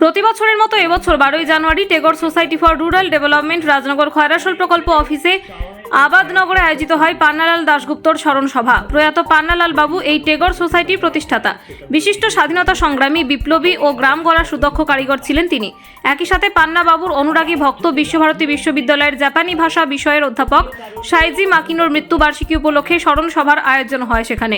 প্রতি বছরের মতো এবছর বারোই জানুয়ারি Tagore society for rural development Rajnagar Khoyrasol প্রকল্প অফিসে আবাদনগরে আয়োজিত হয় পান্নালাল দাশগুপ্তর স্মরণ সভা প্রয়াত পান্নালাল বাবু এই টেগর সোসাইটির প্রতিষ্ঠাতা। বিশিষ্ট স্বাধীনতা সংগ্রামী, বিপ্লবী ও গ্রাম গড়ার সুদক্ষ কারিগর ছিলেন তিনি। একই সাথে পান্না বাবুর অনুরাগী ভক্ত বিশ্বভারতী বিশ্ববিদ্যালয়ের জাপানি ভাষা বিষয়ের অধ্যাপক সাইজি মাকিনোর মৃত্যুবার্ষিকী উপলক্ষে স্মরণ সভার আয়োজন হয় সেখানে।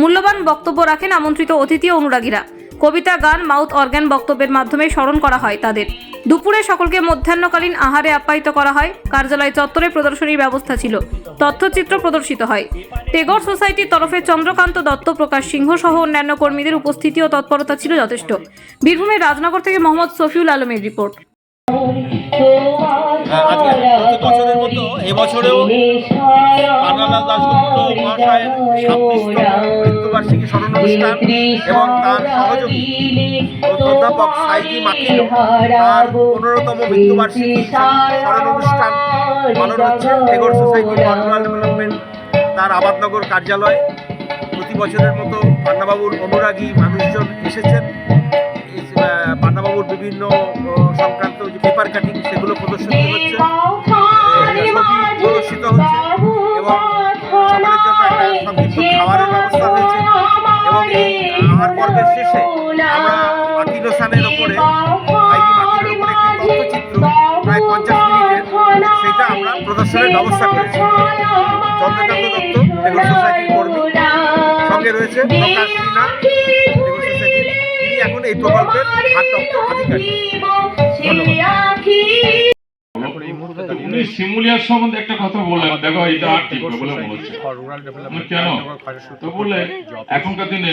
মূল্যবান বক্তব্য রাখেন আমন্ত্রিত অতিথি অনুরাগীরা। কবিতা, গান, মাউথ অর্গ্যান বক্তব্যের মাধ্যমে স্মরণ করা হয় তাদের। দুপুরে সকলকে মধ্যাহ্নকালীন আহারে আপ্যায়িত করা হয়। কার্যালয় চত্বরে প্রদর্শনীর ব্যবস্থা ছিল। তথ্যচিত্র প্রদর্শিত হয়। টেগর সোসাইটির তরফে চন্দ্রকান্ত দত্ত, প্রকাশ সিংহ সহ অন্যান্য কর্মীদের উপস্থিতি ও তৎপরতা ছিল যথেষ্ট। বীরভূমের রাজনগর থেকে মোহাম্মদ সফিউল আলমের রিপোর্ট। মতো এবছরেও অনুষ্ঠান এবং তার সহযোগী মাকিনো তার অনুষ্ঠান তার আবাদনগর কার্যালয়। প্রতি বছরের মতো পান্নাবাবুর অনুরাগী মানুষজন এসেছেন। পান্নাবাবুর বিভিন্ন সংক্রান্ত পেপার কাটিং সেগুলো প্রদর্শিত হচ্ছে। প্রদর্শিত হচ্ছে এবং সকলের জন্য একটা সংক্ষিপ্ত খাবারের ব্যবস্থা হয়েছে। এবং এই আহার পর্বের শেষে আমরা মাকিনো সানের ওপরে মাকিনোর ওপরে একটি তথ্যচিত্র প্রায় পঞ্চাশ মিনিটের সেটা আমরা প্রদর্শনের ব্যবস্থা করেছি। চন্দ্রকান্ত দত্ত টেগর সোসাইটির কর্মী সঙ্গে রয়েছে প্রকাশ সিনহা। এই প্রকল্পের উনি সিমুলিয়ার সম্বন্ধে একটা কথা বললেন দেখো এটা আর ঠিক বলে হচ্ছে। আমি কেন? তো বললে এখনকার দিনে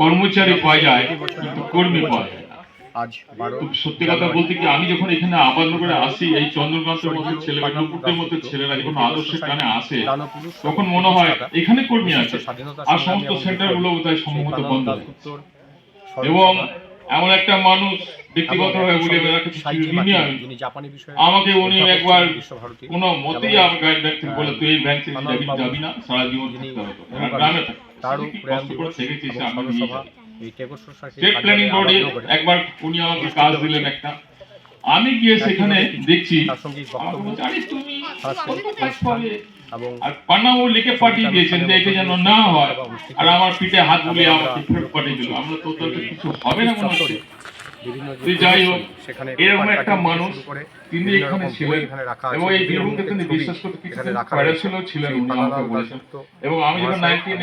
কর্মচারী পাওয়া যায় কিন্তু কর্মী পাওয়া যায় আজ সত্যি কথা বলতে কি আমি যখন এখানে আবাদনগরে আসি এই চন্দ্রকান্তের মতো ছেলে বা নুপুরদের মতো ছেলেরা যখন আদর্শের টানে আসে তখন মনে হয় এখানে কর্মী আছে। আর সমস্ত সেন্টারগুলো সম্ভবত বন্ধ এবং এমন একটা মানুষ ব্যক্তিগতভাবে বলে জাপানি বিষয়ে আমাকে উনি একবার কোন মতেই আমার গাইড ব্যাংক থেকে বলে তুই এই ব্যাংক থেকে যাবি যাবি না সারা জীবন থাকতে হবে গ্রামে করে দিবস থেকেছি আমি সভা এই টেগর সোসাইটি একবার উনি আমাকে কাজ দিলেন একটা। আমি গিয়ে সেখানে দেখছি। আরে তুমি এবং পান্নাও লিখে পাঠিয়ে দিয়েছেন যে এটা যেন না হয়। আর আমার পিঠে হাত বুলিয়ে আমাকে ফেরত পাঠিয়ে দিল। আমরা তো কিছু হবে না মনে হচ্ছে। যাই হোক, এরকম একটা মানুষ তিনি এখানে ছিলেন। এবং এই বীরভূমকে তিনি বিশ্বাস করতে ছিলেন উনি আমাকে বলেছেন। এবং আমি যখন নাইনটিন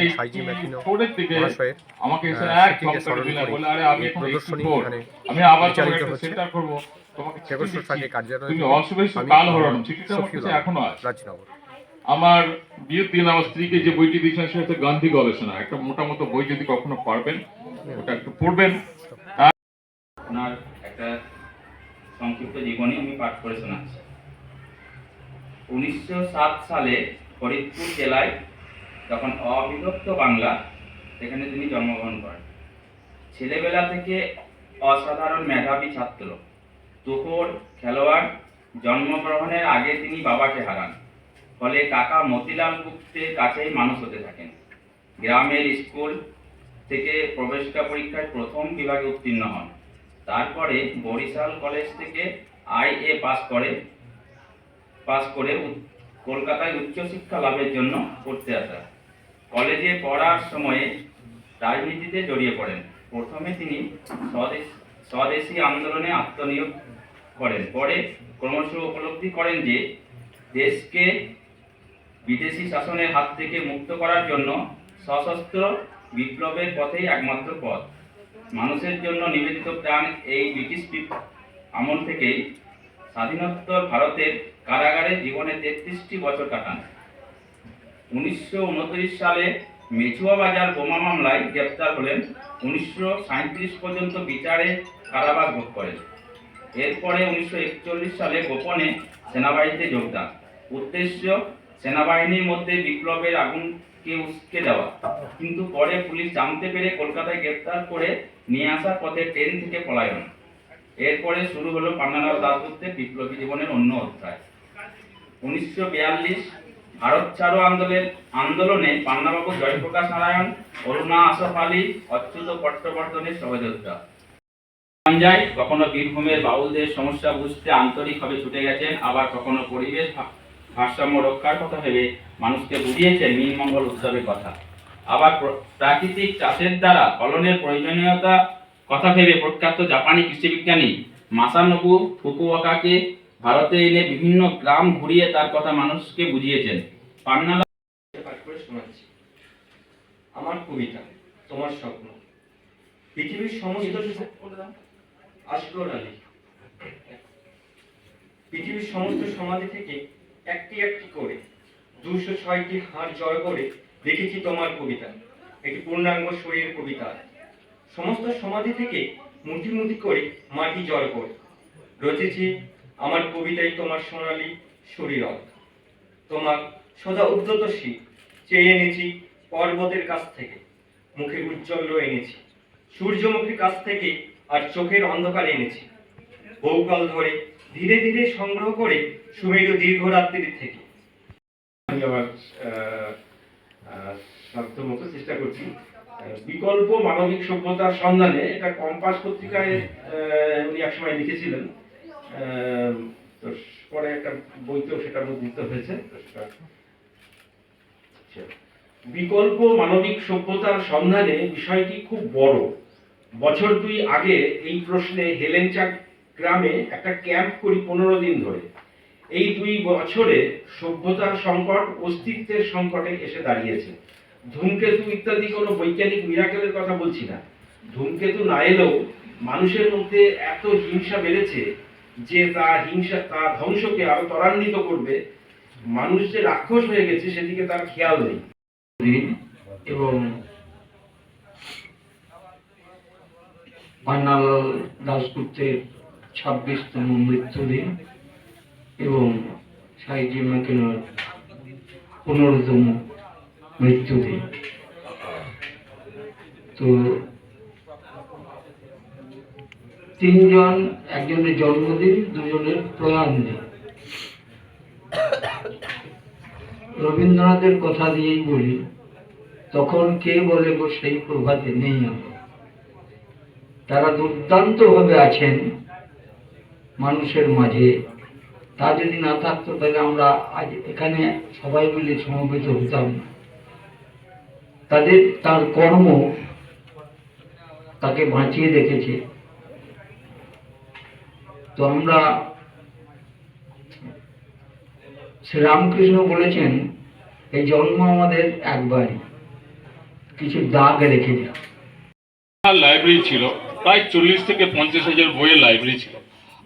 ফোরের দিকে আমাকে এসে এক বলে আরে আমি এখন আমি আবার একটা সেন্টার করব। তোমাকে তুমি কাল হরণ চিঠিটা আমার কাছে এখনও আছে। রাজনগর। আমার বিয়ের দিন আমার স্ত্রীকে যে বইটি দিয়েছেন সেটা হচ্ছে গান্ধী গবেষণা। একটা মোটামুটো বই যদি কখনো পারবেন ওটা একটু পড়বেন। একটা সংক্ষিপ্ত জীবনী আমি পাঠ করে শোনাচ্ছি। উনিশশো সাত সালে ফরিদপুর জেলায় যখন অবিভক্ত বাংলা সেখানে তিনি জন্মগ্রহণ করেন। ছেলেবেলা থেকে অসাধারণ মেধাবী ছাত্র। তুখোর খেলোয়াড় জন্মগ্রহণের আগে তিনি বাবাকে হারান। ফলে কাকা মতিলাল গুপ্তের কাছেই মানুষ হতে থাকেন। গ্রামের স্কুল থেকে প্রবেশিকা পরীক্ষায় প্রথম বিভাগে উত্তীর্ণ হন। তারপরে বরিশাল কলেজ থেকে আই এ পাস করে পাস করে কলকাতায় উচ্চশিক্ষা লাভের জন্য পড়তে আসা। কলেজে পড়ার সময়ে রাজনীতিতে জড়িয়ে পড়েন। প্রথমে তিনি স্বদেশ স্বদেশী আন্দোলনে আত্মনিয়োগ করেন। পরে ক্রমশ উপলব্ধি করেন যে, দেশকে বিদেশি শাসনের হাত থেকে মুক্ত করার জন্য সশস্ত্র বিপ্লবের পথেই একমাত্র পথ। মানুষের জন্য নিবেদিত প্রাণ এই ব্রিটিশ আমল থেকেই স্বাধীনোত্তর ভারতের কারাগারে জীবনে তেত্রিশটি বছর কাটান। উনিশশো উনত্রিশ সালে মেছুয়া বাজার বোমা মামলায় গ্রেপ্তার হলেন উনিশশো পর্যন্ত বিচারে কারাবাস ভোগ করেন। এরপরে উনিশশো একচল্লিশ সালে গোপনে সেনাবাহিনীতে যোগদান। উদ্দেশ্য, সেনাবাহিনীর মধ্যে বিপ্লবের আগুনকে উস্কে দেওয়া। কিন্তু পরে পুলিশ জানতে পেরে কলকাতায় গ্রেপ্তার করে নিয়ে আসার পথে ট্রেন থেকে পলায়ন। এরপরে শুরু হলো পান্নালাল দাসগুপ্তের বিপ্লবী জীবনের অন্য অধ্যায়। উনিশশো বিয়াল্লিশ ভারত ছাড়ো আন্দোলনের আন্দোলনে পান্নাবাবু জয়প্রকাশ নারায়ণ, অরুণা আসফ আলী, অচ্যুত পট্টবর্ধনের সহযোদ্ধা। যায় কখনো বীরভূমের বাউলদের সমস্যা বুঝতে আন্তরিকভাবে ছুটে গেছেন, আবার কখনো পরিবেশ ভারসাম্য রক্ষার কথা ভেবে মানুষকে বুঝিয়েছেন নীলমঙ্গল উৎসবের কথা। আবার প্রাকৃতিক চাষের দ্বারা ফলনের প্রয়োজনীয়তা কথা ভেবে প্রখ্যাত জাপানি কৃষিবিজ্ঞানী মাসানবু ফুকুওকাকে ভারতে এনে বিভিন্ন গ্রাম ঘুরিয়ে তার কথা মানুষকে বুঝিয়েছেন। পান্নালা পাঠ করে শোনাচ্ছি আমার কবিতা তোমার স্বপ্ন। পৃথিবীর সমস্ত আসগর আলী। পৃথিবীর সমস্ত সমাধি থেকে একটি একটি করে দুশো ছয়টি হাড় জয় করে দেখেছি তোমার কবিতা। একটি পূর্ণাঙ্গ শরীর কবিতা। সমস্ত সমাধি থেকে মুঠি মুঠি করে মাটি জয় করে। রচেছি আমার কবিতায় তোমার সোনালী শরীর তোমার সদা উদ্যত শীত চেয়ে এনেছি পর্বতের কাছ থেকে, মুখে উজ্জ্বল এনেছি। সূর্যমুখীর কাছ থেকে আর চোখের অন্ধকার এনেছি। বহুকাল ধরে ধীরে ধীরে সংগ্রহ করে সুমেরু দীর্ঘ রাত্রির থেকে। আমি চেষ্টা করছি। বিকল্প মানবিক সভ্যতার সন্ধানে এটা কম্পাস পত্রিকায় উনি একসময় লিখেছিলেন। তো পরে একটা বইতেও সেটা মুদ্রিত হয়েছে আচ্ছা। বিকল্প মানবিক সভ্যতার সন্ধানে বিষয়টি খুব বড়। বছর দুই আগে এই প্রশ্নে হেলেনচাক গ্রামে একটা ক্যাম্প করি পনেরো দিন ধরে। এই দুই বছরে সভ্যতার সংকট, অস্তিত্বের সংকটে এসে দাঁড়িয়েছে। ধূমকেতু ইত্যাদি কোনো বৈজ্ঞানিক মিরাকেলের কথা বলছি না। ধূমকেতু না এলেও মানুষের মধ্যে এত হিংসা বেড়েছে যে তা হিংসা, তা ধ্বংসকে আরও ত্বরান্বিত করবে, মানুষ যে রাক্ষস হয়ে গেছে, সেদিকে তার খেয়াল নেই। এবং দাসগুপ্তের ছাব্বিশতম মৃত্যুদিন এবং সাইজি ম্যাকেনার পনেরোতম মৃত্যুদিন। তো তিনজন, একজনের জন্মদিন, দুজনের প্রয়াণ দিন। রবীন্দ্রনাথের কথা দিয়েই বলি, তখন কে বলে গো সেই প্রভাতে নেই তারা দুর্দান্ত ভাবে আছেন মানুষের মাঝে। তা যদি না থাকতো তাহলে আমরা আজ এখানে সবাই মিলে সমবেত হতাম না। তাদের, তার কর্ম তাকে বাঁচিয়ে রেখেছে। তো আমরা শ্রীরামকৃষ্ণ বলেছেন এই জন্ম আমাদের একবারই কিছু দাগ রেখে যায় লাইব্রেরি ছিল প্রায় চল্লিশ থেকে পঞ্চাশ হাজার বইয়ের লাইব্রেরি ছিল।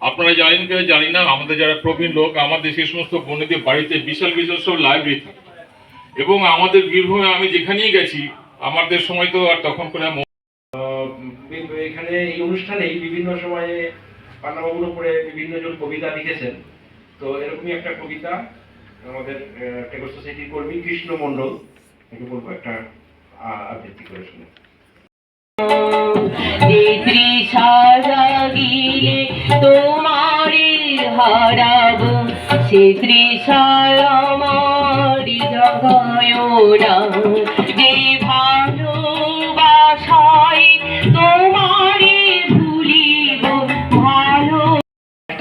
আপনারা জানেন কি জানি না আমাদের যারা প্রবীণ লোক আমাদের সেই সমস্ত বনেদের বাড়িতে বিশাল বিশাল সব লাইব্রেরি থাকতো এবং আমাদের বীরভূমে আমি যেখানেই গেছি আমাদের সময় তো আর তখন করে এখানে এই অনুষ্ঠানেই বিভিন্ন সময়ে পান্নাবাবুর উপরে বিভিন্ন জন কবিতা লিখেছেন। তো এরকমই একটা কবিতা আমাদের টেগর সোসাইটির কর্মী কৃষ্ণ মণ্ডল। একে বলব একটা আবৃত্তি করে শুনে। তোমারে হারাব। সে তৃষায় আমারি জগায়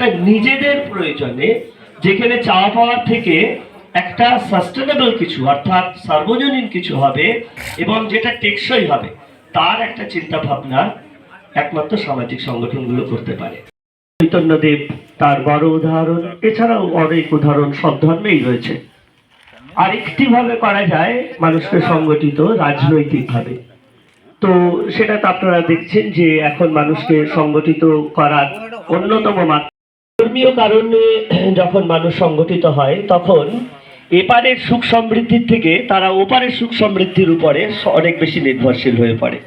একটা নিজেদের প্রয়োজনে যেখানে চাওয়া পাওয়ার থেকে একটা সাস্টেনেবল কিছু, অর্থাৎ সার্বজনীন কিছু হবে এবং যেটা টেকসই হবে, তার একটা চিন্তা ভাবনা একমাত্র সামাজিক সংগঠনগুলো করতে পারে। চৈতন্যদেব তার বড় উদাহরণ, এছাড়াও অনেক উদাহরণ সব ধর্মেই রয়েছে। আরেকটি ভাবে করা যায়, মানুষকে সংগঠিত রাজনৈতিকভাবে। তো সেটা তো আপনারা দেখছেন যে এখন মানুষকে সংগঠিত করার অন্যতম মাত্রা ধর্মীয় কারণে যখন মানুষ সংগঠিত হয়, তখন এপারের সুখ সমৃদ্ধির থেকে তারা ওপারের সুখ সমৃদ্ধির উপরে অনেক বেশি নির্ভরশীল হয়ে পড়ে।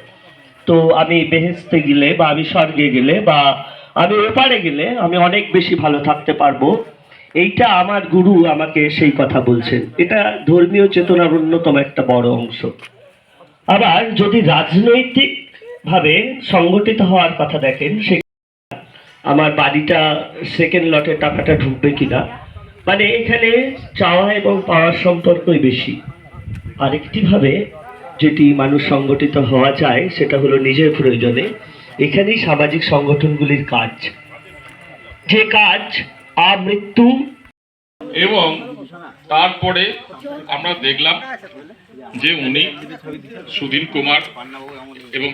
তো আমি বেহেস্তে গেলে বা আমি স্বর্গে গেলে বা আমি ওপারে গেলে আমি অনেক বেশি ভালো থাকতে পারব। এইটা আমার গুরু আমাকে সেই কথা বলছেন। এটা ধর্মীয় চেতনার অন্যতম একটা বড় অংশ। আবার যদি রাজনৈতিক ভাবে সংগঠিত হওয়ার কথা দেখেন, সে আমার বাড়িটা সেকেন্ড লটে টাকাটা ঢুকবে কিনা? মানে এখানে চাওয়া এবং পাওয়ার সম্পর্কই বেশি। আরেকটিভাবে যেটি মানুষ সংগঠিত হওয়া যায় সেটা হলো নিজের প্রয়োজনে। এখানেই সামাজিক সংগঠনগুলির কাজ। যে কাজ আমৃত্যু এবং তারপরে আমরা দেখলাম যে উনি সুধীন কুমার এবং